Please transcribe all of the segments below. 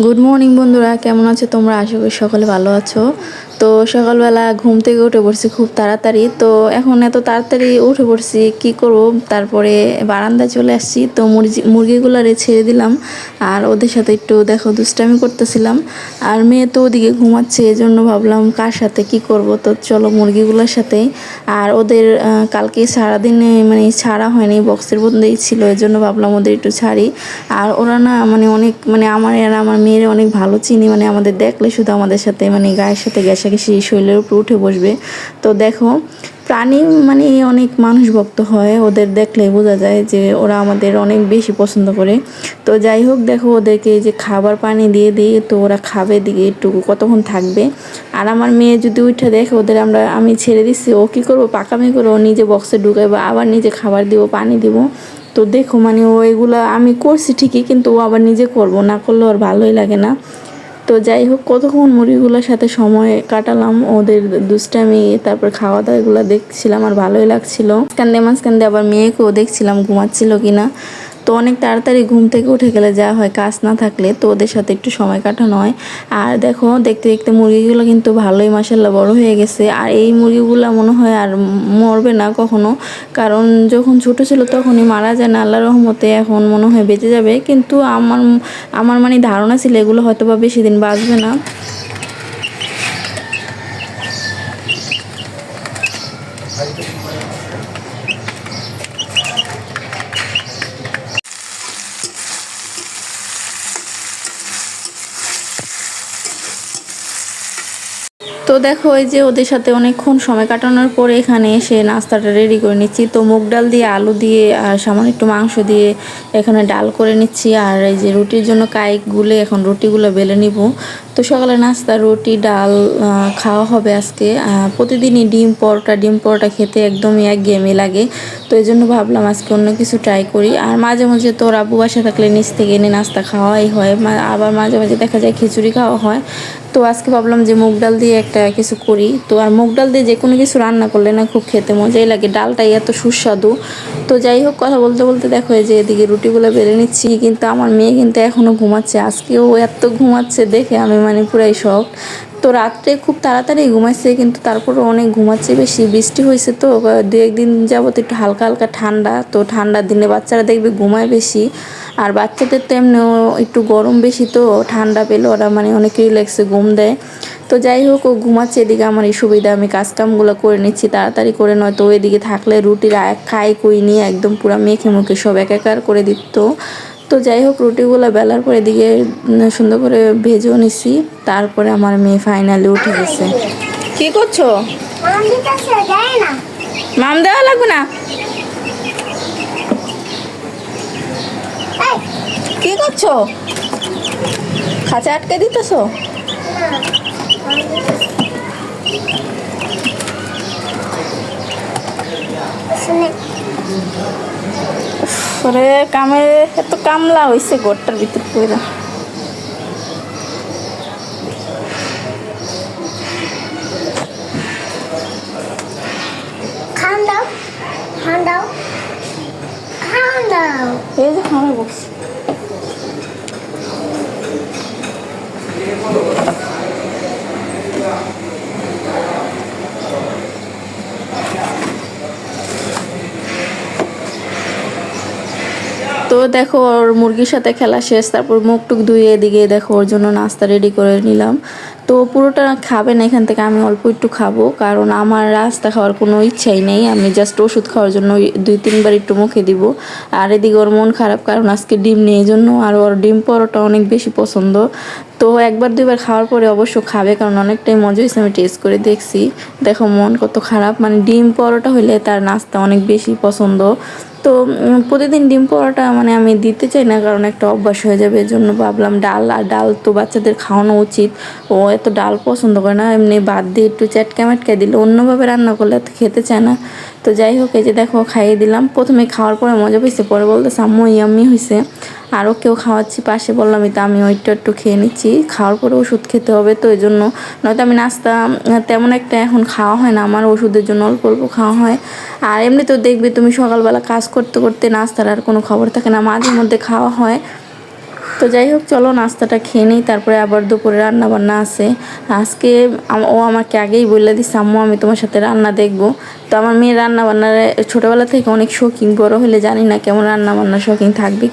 Good morning বন্ধুরা। কেমন আছো তোমরা? আশা করি সকলে ভালো আছো। তো সকালবেলা ঘুম থেকে উঠে পড়ছি খুব তাড়াতাড়ি। তো এখন এত তাড়াতাড়ি উঠে পড়ছি, কি করব? তারপরে বারান্দায় চলে আসছি। তো মুরগি মুরগিগুলারে ছেড়ে দিলাম। আর ওদের সাথে একটু দেখো দুষ্টামি করতেছিলাম। আর মেয়ে তো ওদিকে ঘুমাচ্ছে এই জন্য ভাবলাম কার সাথে কি করব? তো চলো মুরগিগুলোর সাথে। আর ওদের কালকে সারাদিনে মানে ছাড়া হয়নি, বক্সের মধ্যেই ছিল এই জন্য ভাবলাম ওদের একটু ছাড়ি। আর ওরা না মানে অনেক মানে আমার আর আমার মেয়ের অনেক ভালো চিনি মানে আমাদের দেখলে শুধু আমাদের সাথে মানে গায়ের সাথে ঘেঁষাঘেঁষি শরীরের উপর উঠে বসবে। তো দেখো, প্রাণী মানে অনেক মানুষ ভক্ত হয়, ওদের দেখলে বোঝা যায় যে ওরা আমাদের অনেক বেশি পছন্দ করে। তো যাই হোক, দেখো ওদেরকে যে খাবার পানি দিয়ে দিই তো ওরা খাবে দিকে একটু কতক্ষণ থাকবে। আর আমার মেয়ে যদি উঠে দেখে ওদের আমরা, আমি ছেড়ে দিচ্ছি, ও কী করব, পাকামি করে ও নিজে বক্সে ঢুকাইবো, আবার নিজে খাবার দিব, পানি দিব। তো দেখো মানে ও এগুলো আমি করছি ঠিকই, কিন্তু ও আবার নিজে করব, না করলে ওর ভালোই লাগে না। তো যাই হোক, কতক্ষণ মুরগিগুলোর সাথে সময় কাটালাম, ওদের দুষ্টামি, তারপর খাওয়া দাওয়া এগুলো দেখছিলাম আর ভালোই লাগছিল। মাঝখান দিয়ে দিয়ে আবার মেয়েকেও দেখছিলাম, ঘুমাচ্ছিল কিনা। তো অনেক তাড়াতাড়ি ঘুম থেকে উঠে গেলে যা হয় কাজ না থাকলে তো ওদের সাথে একটু সময় কাটানো হয়। আর দেখো, দেখতে দেখতে মুরগিগুলো কিন্তু ভালোই মাসাল্লাহ বড় হয়ে গেছে। আর এই মুরগিগুলো মনে হয় আর মরবে না কখনো। কারণ যখন ছোট ছিল তখনই মারা যায় না আল্লাহ রহমতে এখন মনে হয় বেঁচে যাবে। কিন্তু আমার আমার মানে ধারণা ছিল এগুলো হয়তো বা বেশি দিন বাঁচবে না। দেখো ওই যে ওদের সাথে অনেকক্ষণ সময় কাটানোর পরে এখানে এসে নাস্তাটা রেডি করে নিচ্ছি। তো মুগ ডাল দিয়ে, আলু দিয়ে, আর সামান্য একটু মাংস দিয়ে এখানে ডাল করে নিচ্ছি আর এই যে রুটির জন্য কাইক গুলে এখন রুটিগুলো বেলে নিব। তো সকালে নাস্তা, রুটি, ডাল খাওয়া হবে আজকে। প্রতিদিনই ডিম পরোটা ডিম পরোটা খেতে একদমই একঘেয়েমি লাগে। তো এই জন্য ভাবলাম আজকে অন্য কিছু ট্রাই করি। আর মাঝে মাঝে তোর আব্বু বাসা থাকলে নিচ থেকে এনে নাস্তা খাওয়াই হয়। আবার মাঝে মাঝে দেখা যায় খিচুড়ি খাওয়া হয়। তো আজকে ভাবলাম যে মুগ ডাল দিয়ে একটা কিছু করি। তো আর মুগ ডাল দিয়ে যে কোনো কিছু রান্না করলে না খুব খেতে মজাই লাগে। ডালটাই এত সুস্বাদু। তো যাই হোক, কথা বলতে বলতে দেখো যে এদিকে রুটিগুলো বেড়ে নিচ্ছি কিন্তু আমার মেয়ে কিন্তু এখনও ঘুমাচ্ছে। আজকেও এত ঘুমাচ্ছে দেখে আমি মানে পুরাই শখ তো রাত্রে খুব তাড়াতাড়ি ঘুমাচ্ছে কিন্তু তারপরে অনেক ঘুমাচ্ছে, বেশি বৃষ্টি হয়েছে তো। দু একদিন যাবত একটু হালকা হালকা ঠান্ডা, তো ঠান্ডার দিনে বাচ্চারা দেখবে ঘুমায় বেশি। আর বাচ্চাদের তো এমনিও একটু গরম বেশি তো, ঠান্ডা পেলে ওরা মানে অনেক রিল্যাক্সে ঘুম দেয়। তো যাই হোক ও ঘুমাচ্ছে এদিকে। আমার এই সুবিধা আমি কাজকামগুলো করে নিচ্ছি। তাড়াতাড়ি করে নয়তো এদিকে থাকলে রুটির খাই কুই নিয়ে একদম পুরো মেখে মুখে সব একাকার করে দিত। তো যাই হোক রুটিগুলো বেলার পর এদিকে সুন্দর করে ভেজেও নিছি। তারপরে আমার মেয়ে ফাইনালি উঠে গেছে। কি করছ? মাম দেওয়া লাগবে না? এই। কি করছ? খাঁচা আটকে দিতেছো? পরে কামে এত কামলা হয়েছে ঘরটার ভিতর করে খান দাও খান দাও খান দাও। এই যে খামে বসছি। তো দেখো, ওর মুরগির সাথে খেলা শেষ, তারপর মুখ টুক ধুয়ে এদিকে দেখো, ওর জন্য নাস্তা রেডি করে নিলাম। তো পুরোটা খাবে না এখান থেকে, আমি অল্প একটু খাব, কারণ আমার রাস্তা খাওয়ার কোনো ইচ্ছাই নেই। আমি জাস্ট ওষুধ খাওয়ার জন্য দুই, তিনবার একটু মুখে দিব। আর এদিকে ওর মন খারাপ, কারণ আজকে ডিম নেই জন্য আর ওর ডিম পরোটা অনেক বেশি পছন্দ। তো একবার, দুইবার খাওয়ার পরে অবশ্য খাবে, কারণ অনেকটাই মজা হয়েছে, আমি টেস্ট করে দেখছি। দেখো মন কত খারাপ মানে ডিম পরোটা হলে তার নাস্তা অনেক বেশি পছন্দ। তো প্রতিদিন ডিম পোড়াটা মানে আমি দিতে চাই না, কারণ একটা অভ্যাস হয়ে যাবে। এর জন্য ভাবলাম ডাল, আর ডাল তো বাচ্চাদের খাওয়ানো উচিত। ও এত ডাল পছন্দ করে না, এমনি বাদ দিয়ে একটু চ্যাটকা ম্যাটকা দিলে অন্যভাবে রান্না করলে তো খেতে চায় না। তো যাই হোক, এই যে দেখো, খাইয়ে দিলাম। প্রথমে খাওয়ার পরে মজা পেয়েছে পরে বলতে আম্মু ইয়াম্মি হয়েছে আরও কেউ খাওয়াচ্ছি, পাশে বললামই তো আমি ওইটা একটু খেয়ে নিচ্ছি, খাওয়ার পরে ওষুধ খেতে হবে, তো এই জন্য নয়তো আমি নাস্তা, তেমন একটা এখন খাওয়া হয় না, আমার ওষুধের জন্য অল্প অল্প খাওয়া হয়। আর এমনি তো দেখবে তুমি সকালবেলা কাজ করতে করতে নাস্তার আর কোনো খবর থাকে না, মাঝে মধ্যে খাওয়া হয়। তো যাই হোক, চলো নাস্তাটা খেয়ে নিই, তারপরে আবার দুপুরে রান্না বান্না আছে। আজকে ও আমাকে আগেই বলে দিচ্ছে আম্মু, আমি তোমার সাথে রান্না দেখব। তো আমার মেয়ে রান্না বান্নার ছোটোবেলা থেকে অনেক শৌখিন, বড় হলে জানি না কেমন রান্না বান্নার শৌখিন থাকবে।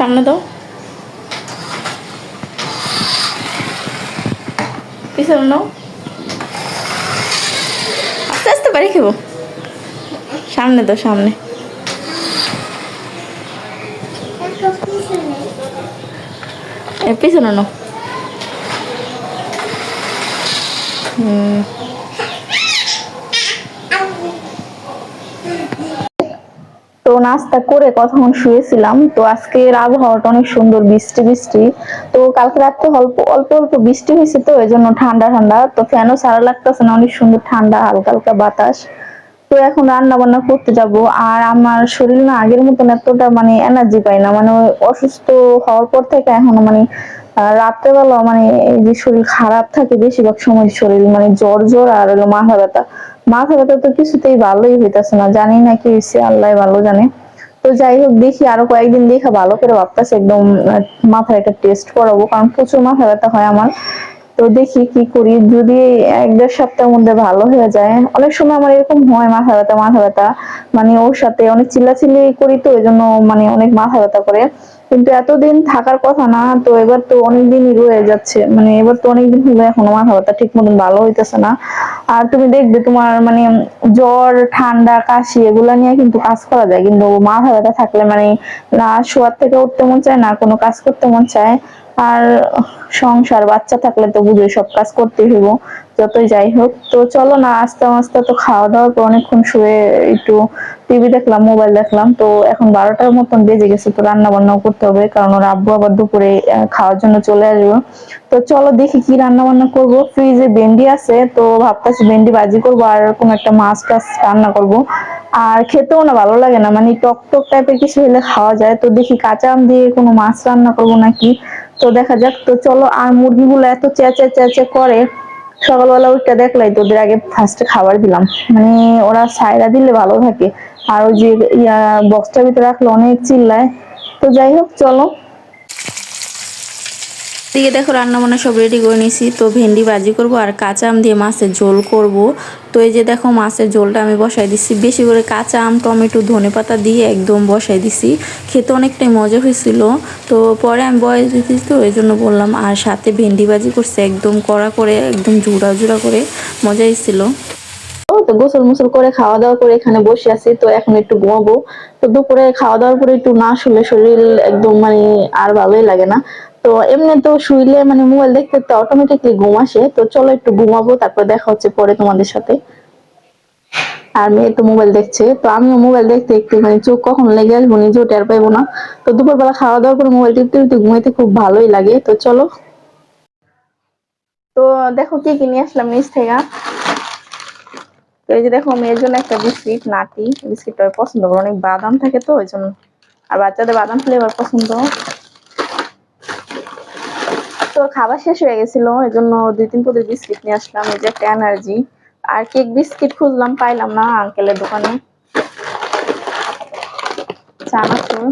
সামনে দাও। পিছনে নাও। আস্তে আস্তে বাড়ি খেবো। সামনে দাও সামনে। পিছনে নাও। হুম। নাস্তা করে কতক্ষণ শুয়েছিলাম, তো আজকের আবহাওয়াটা অনেক সুন্দর, বৃষ্টি বৃষ্টি। তো কালকে রাত্রে অল্প অল্প অল্প বৃষ্টি হয়েছে তো এই জন্য ঠান্ডা ঠান্ডা। তো ফ্যানও সারা লাগতেছে না, অনেক সুন্দর ঠান্ডা, হালকা হালকা বাতাস। তো এখন রান্না বান্না করতে যাব। আর আমার শরীর না আগের মতন এতটা মানে এনার্জি পাই না মানে অসুস্থ হওয়ার পর থেকে এখন মানে রাত্রেবেলা মানে এই যে শরীর খারাপ থাকে, বেশিরভাগ সময় শরীর মানে জ্বর জ্বর আর মাথা ব্যথা। মাথা ব্যথা তো কিছুতেই ভালোই হইতাছে না, জানি না কি হয়েছে আল্লাহ ভালো জানে। তো যাই হোক, দেখি আরও কয়েকদিন দেখা ভালো করে ভাবতেছে, একদম মাথার একটা টেস্ট করাবো, কারণ প্রচুর মাথা ব্যথা হয় আমার। তো দেখি কি করি, যদি এক দেড় সপ্তাহের মধ্যে ভালো হয়ে যায়। অনেক সময় আমার এরকম হয় মাথা ব্যথা মাথা ব্যথা। মানে ওর সাথে অনেক চিল্লাচিল্লি করি তো, ওই জন্য মানে অনেক মাথা ব্যথা করে। কিন্তু এতদিন থাকার কথা না, তো এবার তো অনেক দিনই রয়ে যাচ্ছে। মানে এবার তো অনেক দিন হলো এখনও মাথা ব্যথা ঠিক মতন ভালো হইতেছে না। আর তুমি দেখবে তোমার মানে জ্বর, ঠান্ডা, কাশি, এগুলা নিয়ে কিন্তু কাজ করা যায়। কিন্তু মাথা ব্যথা থাকলে মানে না শোয়ার থেকে উঠতে মন চায় না, কোনো কাজ করতে মন চায়। আর সংসার, বাচ্চা থাকলে তো বুঝোই সব কাজ করতে হইব, যতই যাই হোক। তো চলো না, আস্তে আস্তে তো খাওয়া দাওয়ার পর অনেকক্ষণ শুয়ে একটু টিভি দেখলাম, মোবাইল দেখলাম, তো এখন বারোটার মতন বেজে গেছে, তো রান্না বান্নাও করতে হবে, কারণ ওর আব্বু আবার দুপুরে খাওয়ার জন্য চলে আসব। তো চলো দেখি কি রান্না বান্না করব। ফ্রিজে ভেন্ডি আছে, তো ভাবতেছি ভেন্ডি ভাজি করব, আর কোনো একটা মাছ টাছ রান্না করব। আর খেতেও না ভালো লাগে না মানে টক টক টাইপের কিছু হলে খাওয়া যায়, তো দেখি কাঁচা আম দিয়ে কোনো মাছ রান্না করব নাকি? তো দেখা যাক, তো চলো, আর মুরগিগুলো এত চেঁচে চেঁচে করে, সকালবেলা ওইটা দেখলাই তোদের আগে ফার্স্টে খাবার দিলাম। মানে ওরা সাইরা দিলে ভালো থাকে। আর ওই যে, ইয়া ভিতরে রাখলে অনেক চিল্লায়। তো যাই হোক, চলো। দিকে দেখো, রান্না বান্না সব রেডি করে নিয়েছি। তো ভেন্ডি ভাজি করব আর কাঁচা আম দিয়ে মাছের ঝোল করব। তো এই যে দেখো, মাছের ঝোলটা আমি বসাই দিচ্ছি। বেশি করে কাঁচা আম, টমেটো, ধনে পাতা দিয়ে একদম বসাই দিছি খেতে অনেকটাই মজা হয়েছিল। তো পরে আমি বয়স দিতেছি তো এই জন্য বললাম। আর সাথে ভেন্ডি ভাজি করছে, একদম কড়া করে, একদম জুড়া জুড়া করে। মজা ও তো গোসল মুসল করে খাওয়া দাওয়া করে এখানে বসে আছি, তো এখন একটু ঘুমাবো। তো দুপুরে খাওয়া দাওয়ার পরে একটু না শুলে শরীর একদম মানে আর ভালোই লাগে না। তো এমনি তো শুইলে মানে মোবাইল দেখতে তো অটোমেটিকলি ঘুম আসে। তো চলো একটু ঘুমাবো, তারপর দেখা হচ্ছে পরে তোমাদের সাথে। আর মেয়ে তো মোবাইল দেখছে, তো আমিও মোবাইল দেখতে একটু মানে চোখ কখন লেগে আসব নিজেও টের পাইবো না। তো দুপুরবেলা খাওয়া দাওয়া করে মোবাইল টিপতে টিপতে ঘুমাইতে খুব ভালোই লাগে। তো চলো। তো দেখো কি কিনে আসলাম নিচ থেকে। তো এই যে দেখো, মেয়ের জন্য একটা বিস্কিট, নাটি, বিস্কিটটা পছন্দ করে। অনেক বাদাম থাকে তো, ওই জন্য। আর বাচ্চাদের বাদাম ফ্লেভার পছন্দ। তো খাবার শেষ হয়ে গেছিল, এই জন্য দুই তিন পদের বিস্কিট নিয়ে আসলাম। এই যে একটা এনার্জি আর কেক বিস্কিট খুঁজলাম, পাইলাম না আঙ্কেলের দোকানে। চানাচুর।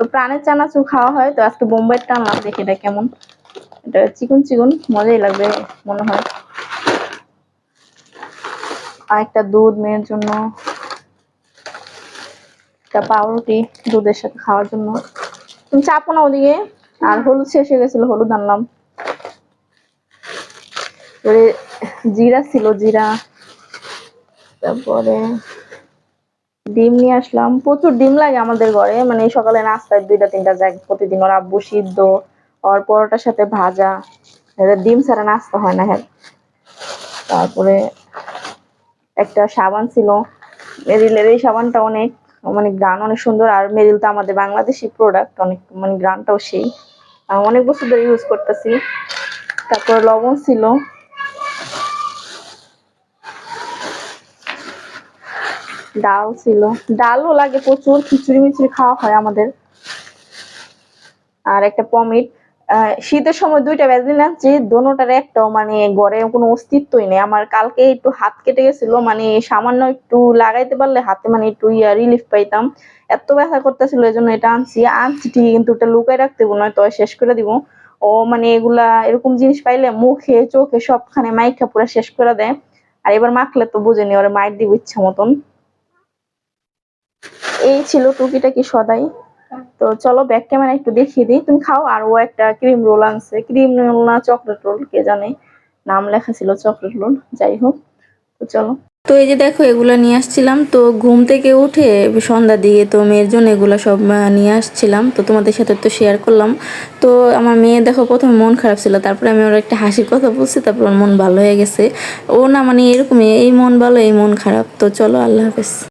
তো প্রাণের চানাচুর খাওয়া হয়, তো আজকে বোম্বাইয়ের টানলাম দেখি এটা কেমন। এটা চিকুন চিকুন, মজাই লাগবে, মনে হয়। আর একটা দুধ মেয়ের জন্য, একটা পাউরুটি দুধের সাথে খাওয়ার জন্য। তুমি চাপো না ওদিকে, আর হলুদ শেষ হয়ে গেছিল, হলুদ আনলাম। জিরা ছিল, জিরা। তারপরে ডিম নিয়ে আসলাম। প্রচুর ডিম লাগে আমাদের ঘরে মানে সকালে নাস্তায় দুইটা, তিনটা যায়। প্রতিদিন ওর আব্বু সিদ্ধ, ওর পরোটার সাথে ভাজা। ডিম ছাড়া নাস্তা হয় না হ্যাঁ। তারপরে একটা সাবান ছিল। মেরিলের এই সাবানটা অনেক মানে গ্রান অনেক সুন্দর। আর মেরিল তো আমাদের বাংলাদেশি প্রোডাক্ট অনেক মানে গ্রানটাও সেই। অনেক বছর ধরে ইউজ করতেছি। তারপর লবণ ছিল। ডাল ছিল। ডালও লাগে প্রচুর। খিচুড়ি মিচুড়ি খাওয়া হয় আমাদের। আর একটা পমিট শীতের সময় দুইটা ভ্যাসলিন আনছি, দোনোটার একটাও মানে গড়ে কোনো অস্তিত্বই নেই। আমার কালকে একটু হাত কেটে গেছিল মানে সামান্য একটু লাগাইতে পারলে হাতে মানে একটু ইয়া রিলিফ পাইতাম। এত ব্যথা করতেছিল এই জন্য এটা আনছি। আনছি ঠিকই, কিন্তু এটা লুকাই রাখতে হবে নয়তো শেষ করে দিব। ও মানে এগুলা এরকম জিনিস পাইলে মুখে, চোখে সবখানে মাইখা পুরো শেষ করে দেয়। আর এবার মাখলে তো বুঝেনি, ওরা মাইর দিব ইচ্ছা মতন। এই ছিল টুকিটাকি সদাই। তো চলো ব্যাক ক্যামেরা একটু দেখিয়ে দিই। তুমি খাও, আর ও একটা ক্রিম রোল আনছে। ক্রিম রোল না চকলেট রোল কে জানে? নাম লেখা ছিল চকলেট রোল যাই হোক। তো চলো। তো এই যে দেখো, এগুলো নিয়ে আসছিলাম। তো ঘুম থেকে উঠে সন্ধ্যার দিকে তো মেয়ের জন্য এগুলো সব নিয়ে আসছিলাম। তো তোমাদের সাথে তো শেয়ার করলাম। তো আমার মেয়ে দেখো, প্রথমে মন খারাপ ছিল। তারপরে আমি ওর একটা হাসির কথা বলছি, তারপর ওর মন ভালো হয়ে গেছে। ও না মানে এরকমই, এই মন ভালো, এই মন খারাপ। তো চলো, আল্লাহ হাফেজ।